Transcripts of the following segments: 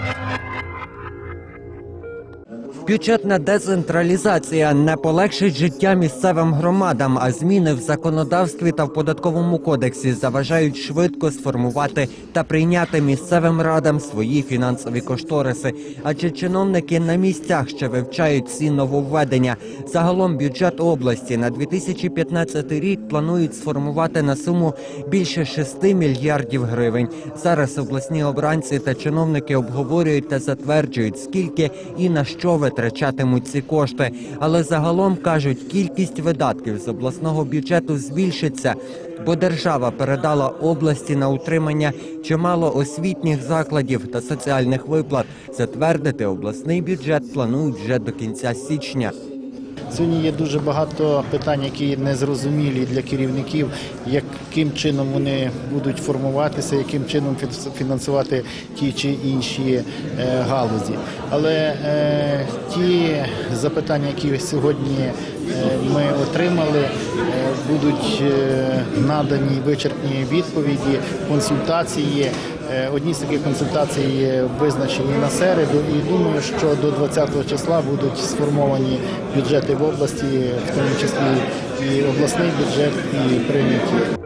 Thank you. Бюджетна децентралізація не полегшить життя місцевим громадам, а зміни в законодавстві та в податковому кодексі заважають швидко сформувати та прийняти місцевим радам свої фінансові кошториси. Адже чиновники на місцях ще вивчають ці нововведення. Загалом бюджет області на 2015 рік планують сформувати на суму більше 6 мільярдів гривень. Зараз обласні обранці та чиновники обговорюють та затверджують, скільки і на що витрачатимуть ці кошти. Але загалом кажуть, кількість видатків з обласного бюджету збільшиться, бо держава передала області на утримання чимало освітніх закладів та соціальних виплат. Затвердити обласний бюджет планують вже до кінця січня. Сьогодні є дуже багато питань, які незрозумілі для керівників, яким чином вони будуть формуватися, яким чином фінансувати ті чи інші е, галузі. Але е, ті запитання, які сьогодні е, ми отримали, будуть надані вичерпні відповіді, консультації. Е, Одні з таких консультацій визначені на середу, і думаю, що до 20 числа будуть сформовані бюджети в області, в тому числі і обласний бюджет, і прийняті.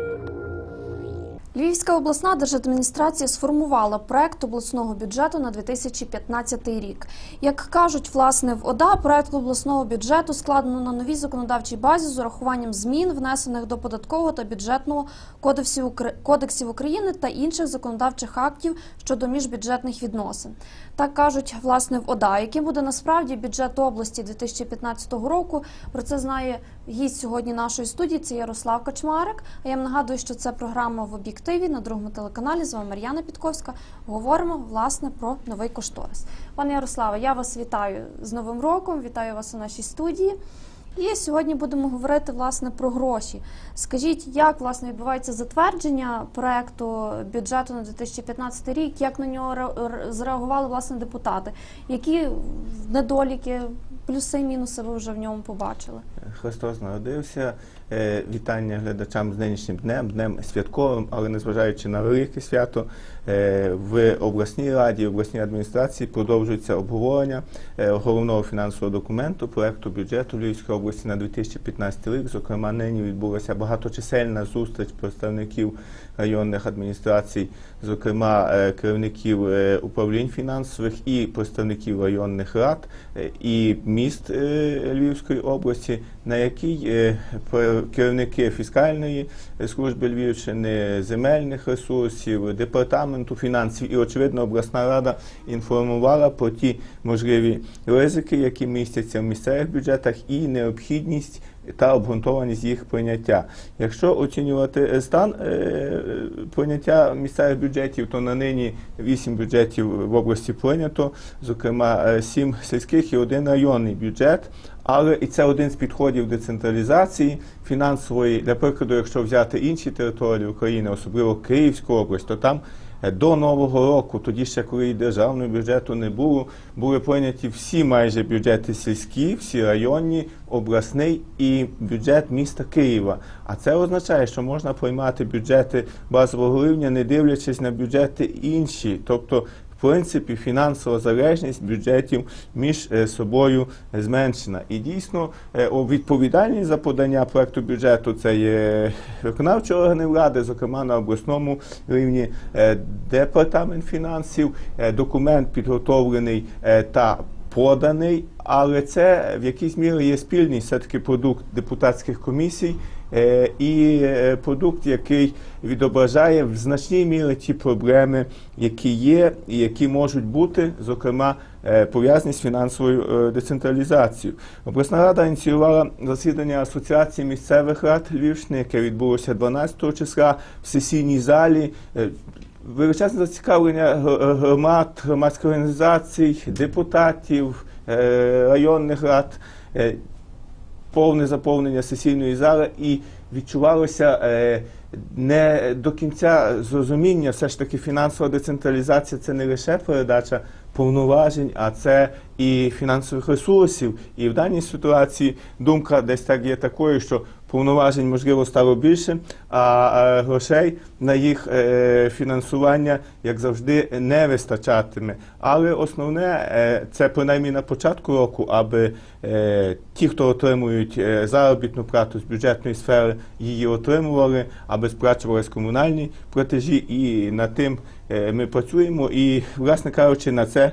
Львівська обласна держадміністрація сформувала проект обласного бюджету на 2015 рік. Як кажуть, власне, в ОДА проект обласного бюджету складено на новій законодавчій базі з урахуванням змін, внесених до податкового та бюджетного кодексів Укра- України та інших законодавчих актів щодо міжбюджетних відносин. Так кажуть, власне, в ОДА, яким буде насправді бюджет області 2015 року. Про це знає гість сьогодні нашої студії. Це Ярослав Качмарик. А я вам нагадую, що це програма в об'єктиві на другому телеканалі. З вами Мар'яна Підковська. Говоримо власне про новий кошторис. Пане Ярославе, я вас вітаю з Новим роком. Вітаю вас у нашій студії. І сьогодні будемо говорити власне про гроші. Скажіть, як власне відбувається затвердження проекту бюджету на 2015 рік? Як на нього ре- ре- зреагували власне депутати? Які недоліки, плюси, мінуси ви вже в ньому побачили? Христос народився. Е, Вітання глядачам з нинішнім днем, днем святковим, але незважаючи на велике свято, е, в обласній раді, обласній адміністрації продовжується обговорення е, головного фінансового документу проекту бюджету Львівської області на 2015 рік. Зокрема, нині відбулася багаточисельна зустріч представників районних адміністрацій, зокрема керівників управлінь фінансових і представників районних рад і міст Львівської області, на якій керівники фіскальної служби Львівщини, земельних ресурсів, департаменту фінансів і, очевидно, обласна рада інформувала про ті можливі ризики, які містяться в місцевих бюджетах, і необхідність та обґрунтованість їх прийняття. Якщо оцінювати стан е, прийняття місцевих бюджетів, то на нині 8 бюджетів в області прийнято, зокрема 7 сільських і один районний бюджет. Але і це один з підходів децентралізації фінансової. Для прикладу, якщо взяти інші території України, особливо Київську область, то там е, до нового року, тоді ще коли і державного бюджету не було, були прийняті всі майже бюджети сільські, всі районні, обласний і бюджет міста Києва. А це означає, що можна приймати бюджети базового рівня, не дивлячись на бюджети інші, тобто. Принципі, фінансова залежність бюджетів між е, собою зменшена. І дійсно е, відповідальність за подання проекту бюджету це є виконавчі органи влади, зокрема на обласному рівні е, департамент фінансів, документ підготовлений та поданий, але це в якійсь мірі є спільний все-таки продукт депутатських комісій е, і е, продукт, який відображає в значній мірі ті проблеми, які є і які можуть бути, зокрема, е, пов'язані з фінансовою децентралізацією. Обласна рада ініціювала засідання Асоціації місцевих рад Львівщини, яке відбулося 12 числа в сесійній залі. Е, Величезне зацікавлення громад, громадських організацій, депутатів, е, районних рад, е, повне заповнення сесійної зали і відчувалося е, не до кінця зрозуміння, все ж таки фінансова децентралізація це не лише передача повноважень, а це і фінансових ресурсів. І в даній ситуації думка десь так є такою, що повноважень можливо стало більше, а грошей на їх е, фінансування, як завжди, не вистачатиме. Але основне е, це принаймні на початку року, аби е, ті, хто отримують заробітну плату з бюджетної сфери, її отримували, аби сплачувались комунальні платежі, і над тим ми працюємо. І, власне кажучи, на це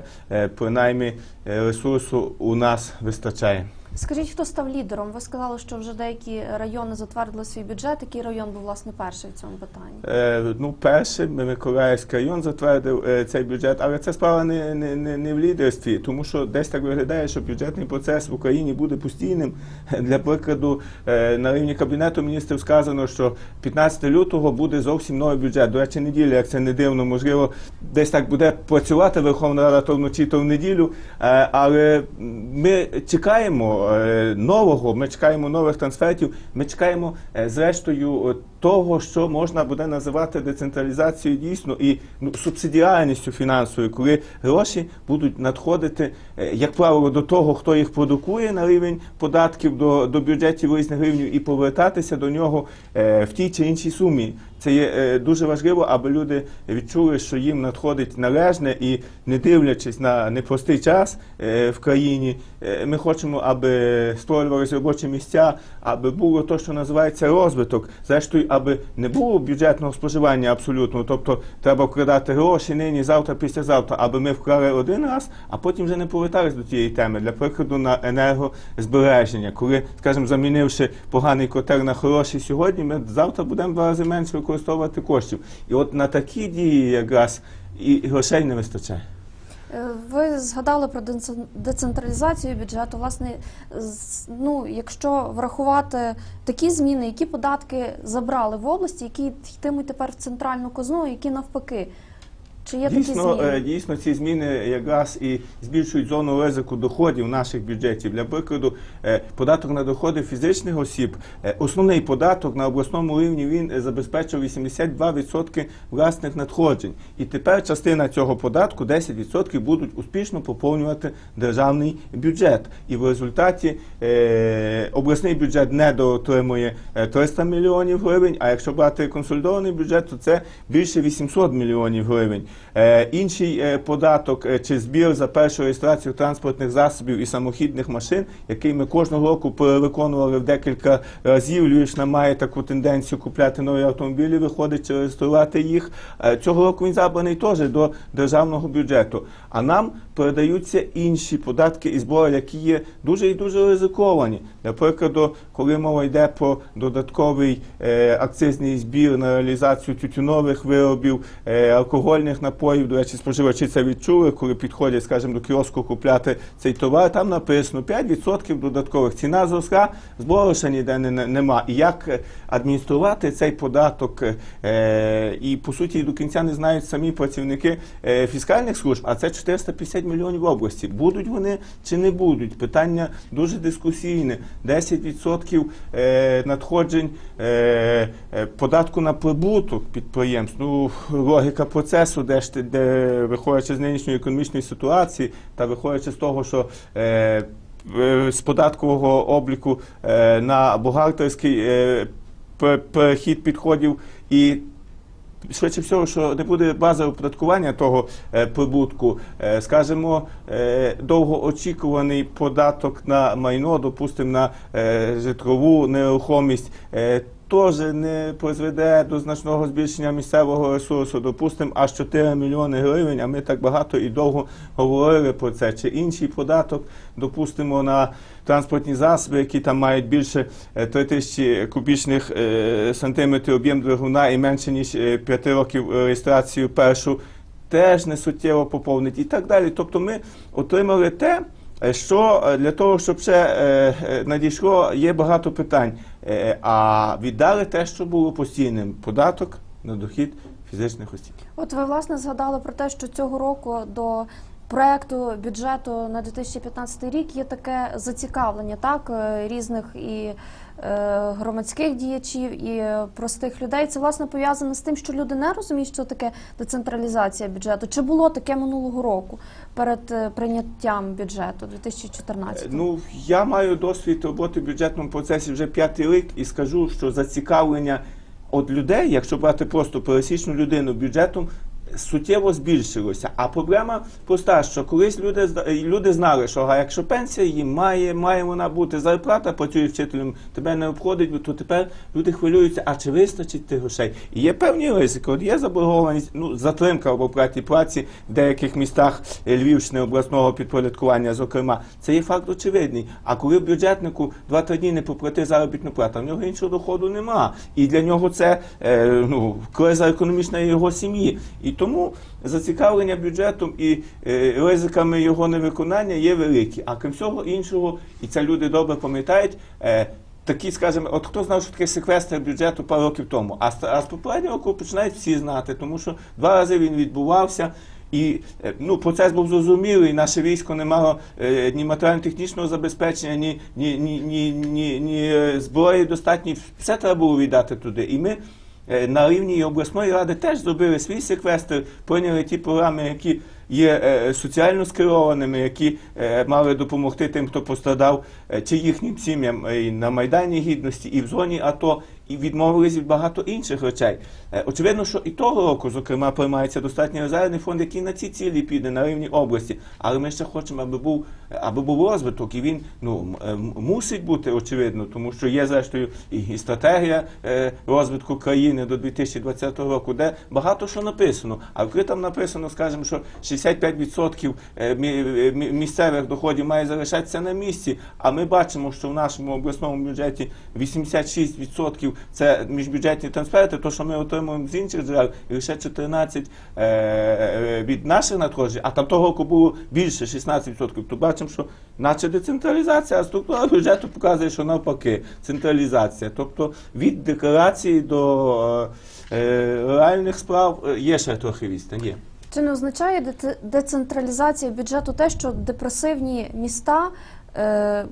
принаймні ресурсу у нас вистачає. Скажіть, хто став лідером? Ви сказали, що вже деякі райони затвердили свій бюджет. Який район був власне перший в цьому питанні? Е, ну, перший Миколаївський район затвердив е, цей бюджет, але це справа не, не, не, не в лідерстві, тому що десь так виглядає, що бюджетний процес в Україні буде постійним. Для прикладу, е, на рівні кабінету міністрів сказано, що 15 лютого буде зовсім новий бюджет. До речі, неділя, як це не дивно, можливо, десь так буде працювати Верховна Рада то вночі, то в неділю. Е, але ми чекаємо нового, ми чекаємо нових трансфертів, ми чекаємо, е, зрештою, е, того, що можна буде називати децентралізацією дійсно і ну, субсидіальністю фінансовою, коли гроші будуть надходити, е, як правило, до того, хто їх продукує на рівень податків до, до бюджетів різних рівнів, і повертатися до нього е, в тій чи іншій сумі. Це є е, дуже важливо, аби люди відчули, що їм надходить належне і не дивлячись на непростий час е, в країні, е, ми хочемо, аби створювалися робочі місця, аби було те, що називається розвиток. Зрештою, аби не було бюджетного споживання абсолютно. Тобто треба вкладати гроші нині, завтра, післязавтра, аби ми вклали один раз, а потім вже не повертались до тієї теми. Для прикладу на енергозбереження, коли, скажімо, замінивши поганий котел на хороший сьогодні, ми завтра будемо в два рази менше коштів. І от на такі дії якраз і грошей не вистачає. Е, Ви згадали про децентралізацію бюджету. Власне, ну якщо врахувати такі зміни, які податки забрали в області, які йтимуть тепер в центральну казну, які навпаки. Чи є такі Дійсно, зміни? е, дійсно, ці зміни якраз і збільшують зону ризику доходів наших бюджетів. Для прикладу, е, податок на доходи фізичних осіб, е, основний податок на обласному рівні він забезпечив 82% власних надходжень. І тепер частина цього податку, 10%, будуть успішно поповнювати державний бюджет. І в результаті обласний бюджет недоотримує е, 300 мільйонів гривень. А якщо брати консолідований бюджет, то це більше 800 мільйонів гривень. Е, інший е, податок е, чи збір за першу реєстрацію транспортних засобів і самохідних машин, який ми кожного року перевиконували в декілька разів. Львівщина має таку тенденцію купляти нові автомобілі, виходить чи реєструвати їх. Цього року він забраний теж до державного бюджету. А нам передаються інші податки і збори, які є дуже і дуже ризиковані. Для прикладу, коли мова йде про додатковий е, акцизний збір на реалізацію тютюнових виробів, е, алкогольних напоїв, до речі, споживачі це відчули, коли підходять, скажімо, до кіоску купляти цей товар, там написано 5% додаткових. Ціна зросла, збору ще ніде не, не- нема. І як е, адмініструвати цей податок, і по суті до кінця не знають самі працівники фіскальних служб, а це 450 мільйонів в області. Будуть вони чи не будуть? Питання дуже дискусійне. 10% е, надходжень е, е, податку на прибуток підприємств. Ну, логіка процесу, де ж ти- де виходячи з нинішньої економічної ситуації та виходячи з того, що з податкового обліку на бухгалтерський перехід підходів і Швидше всього, що не буде бази оподаткування того е, прибутку, е, скажімо, е, довгоочікуваний податок на майно, допустимо, на житлову нерухомість. Е, Теж не призведе до значного збільшення місцевого ресурсу, допустимо, аж 4 мільйони гривень, а ми так багато і довго говорили про це. Чи інший податок, допустимо, на транспортні засоби, які там мають більше е, 3 тисячі кубічних е, сантиметрів об'єм двигуна і менше ніж 5 років е, реєстрацію першу, теж не суттєво поповнить і так далі. Тобто ми отримали те, е, що е, для того, щоб ще е, е, надійшло, є багато питань. Е, А віддали те, що було постійним податок на дохід фізичних осіб. От ви власне згадали про те, що цього року до проекту бюджету на 2015 рік є таке зацікавлення так е, різних і е, громадських діячів і е, простих людей. Це власне пов'язано з тим, що люди не розуміють, що таке децентралізація бюджету. Чи було таке минулого року перед е, прийняттям бюджету 2014? Ну, я маю досвід роботи в бюджетному процесі вже п'ятий рік і скажу, що зацікавлення від людей, якщо брати просто пересічну людину бюджетом, суттєво збільшилося. А проблема проста, що колись люди, люди знали, що а якщо пенсія їм має, має вона бути, зарплата працює вчителем, тебе не обходить, то тепер люди хвилюються, а чи вистачить тих грошей? І є певні ризики. От є заборгованість, ну, затримка в оплаті праці в деяких містах е, Львівщини обласного підпорядкування, зокрема, це є факт очевидний. А коли бюджетнику 2-3 дні не поплати заробітну плату, в нього іншого доходу нема. І для нього це е, ну, криза економічна його сім'ї. І тому зацікавлення бюджетом і е, ризиками його невиконання є великі. А крім всього іншого, і це люди добре пам'ятають. Е, Такі, скажімо, от хто знав, що таке секвестр бюджету пару років тому, а а з попереднього року починають всі знати, тому що два рази він відбувався. І е, ну, процес був зрозумілий, наше військо не мало е, ні матеріально-технічного забезпечення, ні, ні, ні, ні, ні, ні зброї достатньо. Все треба було віддати туди. І ми на рівні обласної ради теж зробили свій секвестр, прийняли ті програми, які є е, соціально скерованими, які е, мали допомогти тим, хто пострадав, е, чи їхнім сім'ям і на майдані гідності, і в зоні АТО, і відмовились від багато інших речей. Очевидно, що і того року, зокрема, приймається достатній резервний фонд, який на ці цілі піде на рівні області. Але ми ще хочемо, аби був аби був розвиток, і він ну мусить бути очевидно, тому що є зрештою і стратегія розвитку країни до 2020 року, де багато що написано. А вкритам написано, скажімо, що 60 55% е, е, місцевих доходів має залишатися на місці. А ми бачимо, що в нашому обласному бюджеті 86% це міжбюджетні трансферти, то що ми отримуємо з інших джерел, і лише 14% е, від наших надходжень, а там того кого було більше 16%. То бачимо, що наче децентралізація, а структура бюджету показує, що навпаки, централізація. Тобто від декларації до реальних справ є ще трохи відстань. Є. Чи не означає децентралізація бюджету те, що депресивні міста, е,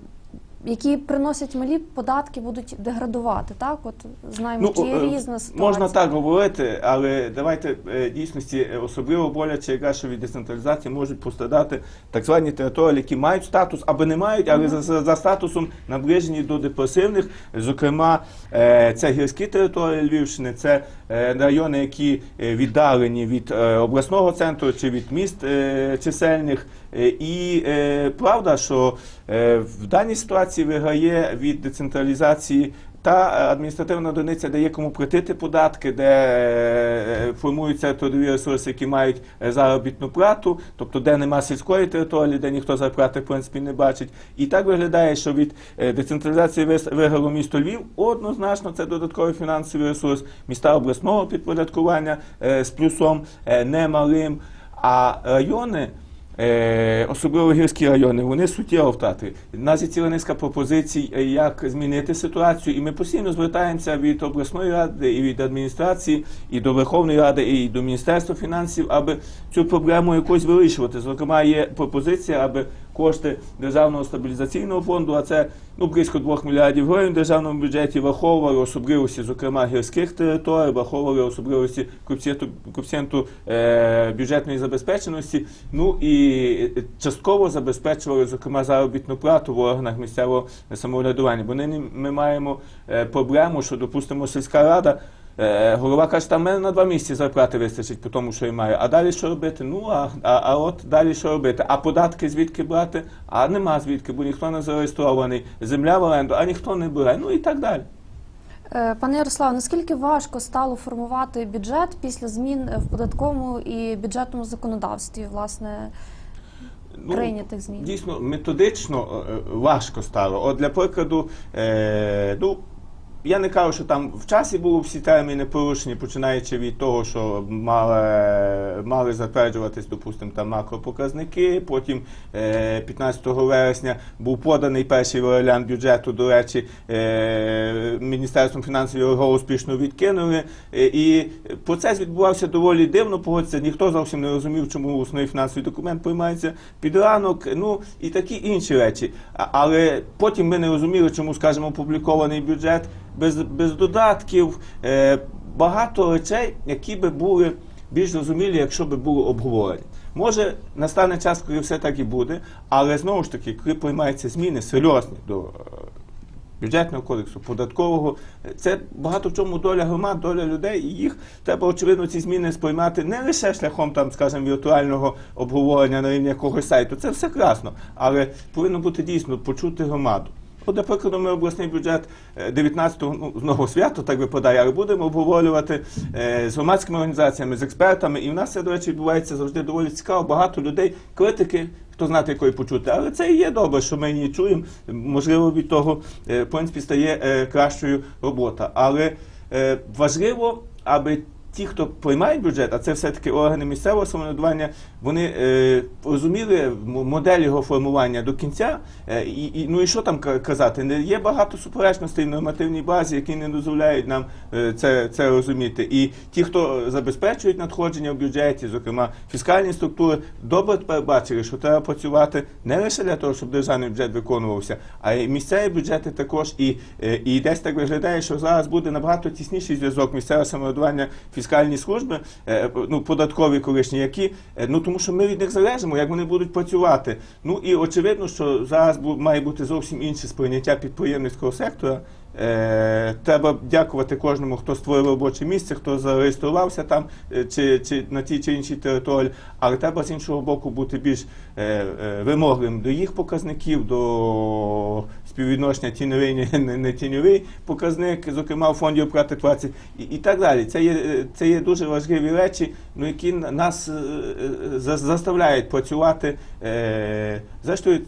які приносять малі податки, будуть деградувати? Так, от знаємо, що є е, різна ситуація. можна так говорити, але давайте е, дійсності е, особливо боляче, яка що від децентралізації можуть пострадати так звані території, які мають статус або не мають, але за, за, за статусом наближені до депресивних. Зокрема, це гірські території Львівщини, це райони, які віддалені від обласного центру чи від міст чисельних. І правда, що в даній ситуації виграє від децентралізації та адміністративна одиниця, є кому платити податки, де е, формуються трудові ресурси, які мають е, заробітну плату, тобто де нема сільської території, де ніхто зарплати в принципі не бачить. І так виглядає, що від е, децентралізації виграло місто Львів. Однозначно, це додатковий фінансовий ресурс міста обласного підпорядкування е, з плюсом е, немалим. А райони. Е, особливо гірські райони, вони суттєво втрати. У нас є ціла низка пропозицій, е, як змінити ситуацію, і ми постійно звертаємося від обласної ради і від адміністрації, і до Верховної Ради, і до Міністерства фінансів, аби цю проблему якось вирішувати. Зокрема, є пропозиція, аби кошти державного стабілізаційного фонду, а це ну близько 2 мільярдів гривень в державному бюджеті, враховували особливості, зокрема гірських територій, враховували особливості коефіцієнту, коефіцієнту е, бюджетної забезпеченості. Ну і частково забезпечували, зокрема, заробітну плату в органах місцевого самоврядування. Бо нині ми маємо е, проблему, що, допустимо, сільська рада. Е, Голова каже, там мене на два місяці зарплати вистачить по тому, що я маю. А далі що робити? Ну а, а, а от далі що робити? А податки звідки брати? А нема звідки, бо ніхто не зареєстрований. Земля в оренду, а ніхто не бере. Ну і так далі. Е, Пане Ярославе, наскільки важко стало формувати бюджет після змін в податковому і бюджетному законодавстві, власне, прийнятих змін? Ну, Дійсно, методично е, важко стало. От для прикладу, е, ну, я не кажу, що там в часі були всі терміни порушені, починаючи від того, що мали, мали затверджуватись, допустимо, там макропоказники. Потім е, 15 вересня був поданий перший варіант бюджету. До речі, е, Міністерством фінансів його успішно відкинули. Е, і процес відбувався доволі дивно. Погодься, ніхто зовсім не розумів, чому основний фінансовий документ приймається під ранок. Ну і такі інші речі. Але потім ми не розуміли, чому, скажімо, опублікований бюджет без, без додатків. Е, багато речей, які би були більш зрозумілі, якщо би були обговорені. Може, настане час, коли все так і буде, але знову ж таки, коли приймаються зміни серйозні до е, бюджетного кодексу, податкового, це багато в чому доля громад, доля людей, і їх треба, очевидно, ці зміни сприймати не лише шляхом там, скажімо, віртуального обговорення на рівні якогось сайту. Це все красно, але повинно бути дійсно почути громаду. Для ми обласний бюджет е, 19-го, ну, знову свято так випадає, але будемо обговорювати е, з громадськими організаціями, з експертами. І в нас це, до речі, відбувається завжди доволі цікаво. Багато людей, критики, хто знати, якої почути. Але це і є добре, що ми її чуємо. Можливо, від того, е, в принципі, стає е, кращою робота. Але е, важливо, аби ті, хто приймають бюджет, а це все-таки органи місцевого самоврядування, вони е, розуміли модель його формування до кінця. Е, і, ну і що там казати? Не є багато суперечностей в нормативній базі, які не дозволяють нам е, це, це розуміти. І ті, хто забезпечують надходження в бюджеті, зокрема фіскальні структури, добре тепер що треба працювати не лише для того, щоб державний бюджет виконувався, а й місцеві бюджети також. І, е, і десь так виглядає, що зараз буде набагато тісніший зв'язок місцевого самоврядування, фіскальні служби, е, ну податкові колишні, які е, ну тому, що ми від них залежимо, як вони будуть працювати. Ну і очевидно, що зараз має бути зовсім інше сприйняття підприємницького сектора. Е, треба дякувати кожному, хто створив робоче місце, хто зареєструвався там чи, чи на тій чи іншій території. Але треба з іншого боку бути більш вимогливим до їх показників, до співвідношення тіньовий, не, не, тіньовий показник, зокрема в фонді оплати праці, і, і так далі. Це є, це є дуже важливі речі, ну, які нас е, е, за- заставляють працювати. Е, зрештою,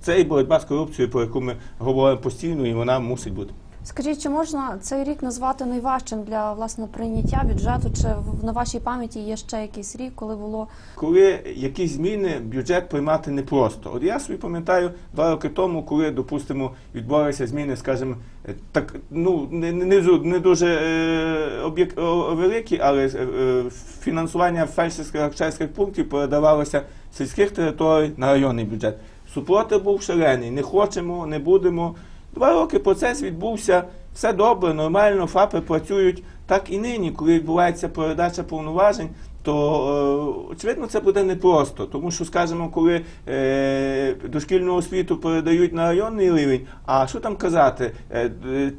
це і боротьба з корупцією, про яку ми говоримо постійно, і вона мусить бути. Скажіть, чи можна цей рік назвати найважчим для власне прийняття бюджету? Чи в- на вашій пам'яті є ще якийсь рік, коли було Коли якісь зміни, бюджет приймати непросто. От я собі пам'ятаю два роки тому, коли, допустимо, відбувалися зміни, скажімо, е, так ну не, не, не дуже е, об'єк, великі, але е, е, фінансування фельдшерських акчарських пунктів передавалося сільських територій на районний бюджет. Супротив був шалений. Не хочемо, не будемо. Два роки процес відбувся, все добре, нормально, ФАПи працюють. Так і нині, коли відбувається передача повноважень, то е, очевидно це буде непросто. Тому що, скажімо, коли е, дошкільну освіту передають на районний рівень, а що там казати? Е,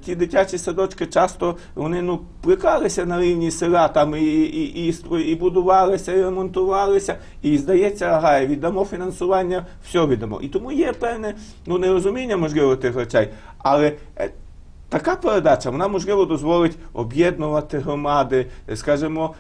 ті дитячі садочки часто вони ну плекалися на рівні села, там і, і, і, і будувалися, і ремонтувалися, і здається, ага, віддамо фінансування, все віддамо. І тому є певне ну нерозуміння, можливо, тих речей, але. Така передача вона можливо дозволить об'єднувати громади, скажімо,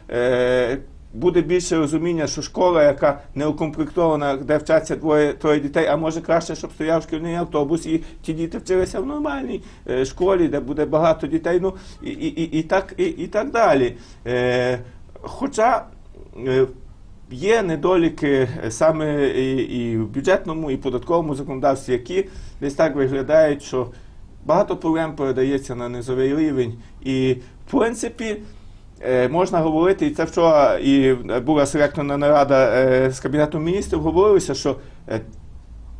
буде більше розуміння, що школа, яка не укомплектована, де вчаться двоє троє дітей, а може краще, щоб стояв шкільний автобус, і ті діти вчилися в нормальній е, школі, де буде багато дітей. Ну і, і, і, і так і, і так далі. Е, хоча е, Є недоліки саме і, і в бюджетному, і податковому законодавстві, які десь так виглядають, що багато проблем передається на низовий рівень. І, в принципі, можна говорити, і це вчора і була селекторна нарада е, з Кабінетом міністрів, говорилося, що е,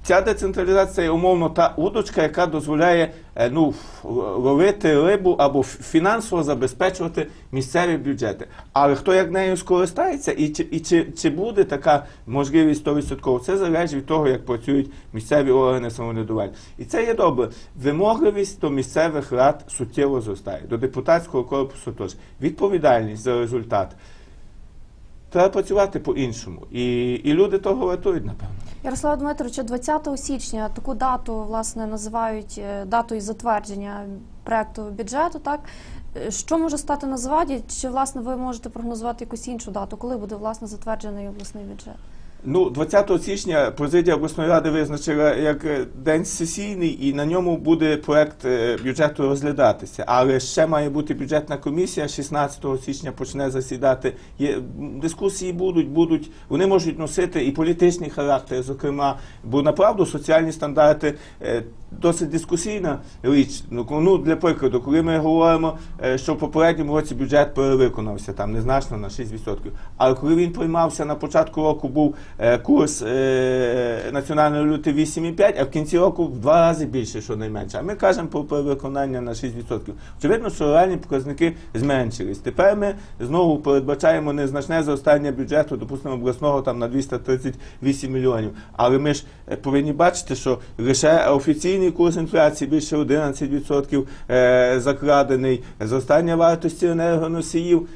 Ця децентралізація умовно та удочка, яка дозволяє е, ну, ловити рибу або фінансово забезпечувати місцеві бюджети. Але хто як нею скористається, і чи, і чи, чи буде така можливість 100%, це залежить від того, як працюють місцеві органи самоврядування. І це є добре. Вимогливість до місцевих рад суттєво зростає, до депутатського корпусу теж. Відповідальність за результат. Треба працювати по-іншому. І, і люди того вартують, напевно. Ярослав Дмитровича, 20 січня таку дату власне називають е, датою затвердження проекту бюджету. Так Е, що може стати на зваді? Чи власне ви можете прогнозувати якусь іншу дату, коли буде власне затверджений обласний бюджет? Ну, 20 січня президія обласної ради визначила як е, день сесійний, і на ньому буде проект е, бюджету розглядатися. Але ще має бути бюджетна комісія. 16 січня почне засідати. Є дискусії будуть, будуть. Вони можуть носити і політичний характер, зокрема, бо направду соціальні стандарти е, досить дискусійна річ. Ну, ну для прикладу, коли ми говоримо, е, що в попередньому році бюджет перевиконався там незначно на 6%. Але коли він приймався на початку року, був е, курс е, національної валюти 8,5, а в кінці року в два рази більше, що найменше. А ми кажемо про перевиконання на 6%. Очевидно, що реальні показники зменшились. Тепер ми знову передбачаємо незначне зростання бюджету, допустимо, обласного там на 238 мільйонів. Але ми ж повинні бачити, що лише офіційний курс інфляції більше 11% е, закрадений, зростання вартості енергоносіїв.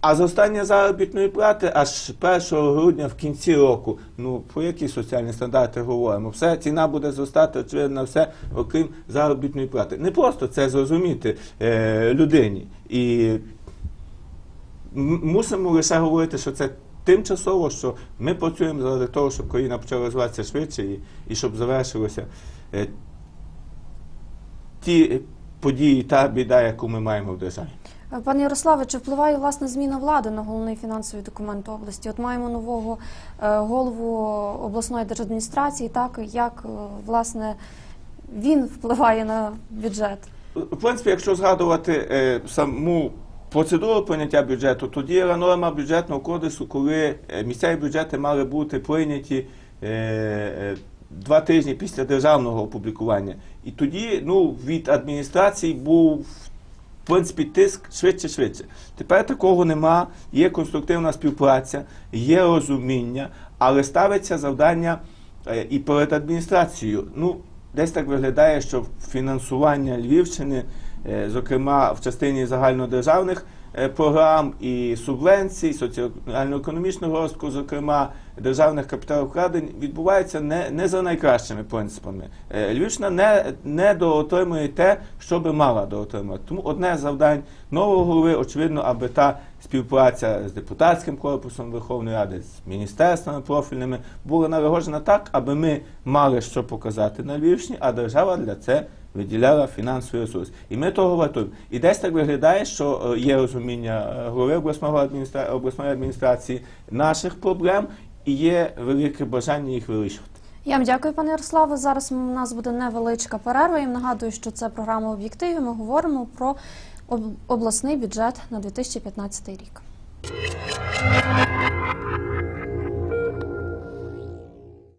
А зростання заробітної плати аж 1 грудня в кінці року. Ну про які соціальні стандарти говоримо? Все ціна буде зростати очевидно все, окрім заробітної плати. Не просто це зрозуміти е, людині. І мусимо лише говорити, що це тимчасово, що ми працюємо заради того, щоб країна почала розвиватися швидше і, і щоб завершилося е, ті події, та біда, яку ми маємо в державі. Е, Пане Ярославе, чи впливає власне зміна влади на головний фінансовий документ області? От маємо нового е, голову обласної держадміністрації, так як е, власне він впливає на бюджет? В принципі, якщо згадувати саму процедуру прийняття бюджету, то діяла норма бюджетного кодексу, коли місцеві бюджети мали бути прийняті два тижні після державного опублікування. І тоді ну, від адміністрації був в принципі тиск швидше швидше. Тепер такого нема. Є конструктивна співпраця, є розуміння, але ставиться завдання е, і перед адміністрацією. Ну, десь так виглядає, що фінансування Львівщини, е, зокрема в частині загальнодержавних е, програм і субвенцій, соціально-економічного розвитку, зокрема державних капіталовкладень, відбувається не, не за найкращими принципами. Е, Львівщина не, не доотримує те, що би мала доотримати. Тому одне з завдань нового голови, очевидно, аби та співпраця з депутатським корпусом Верховної Ради, з міністерствами профільними була налагоджена так, аби ми мали що показати на Львівщині, а держава для це виділяла фінансовий ресурс. І ми того вартуємо. І десь так виглядає, що е, є розуміння е, голови обласної адміністрації наших проблем і є велике бажання їх вирішувати. Я вам дякую, пане Ярославе. Зараз у нас буде невеличка перерва. Вам нагадую, що це програма об'єктиві. Ми говоримо про обласний бюджет на 2015 рік.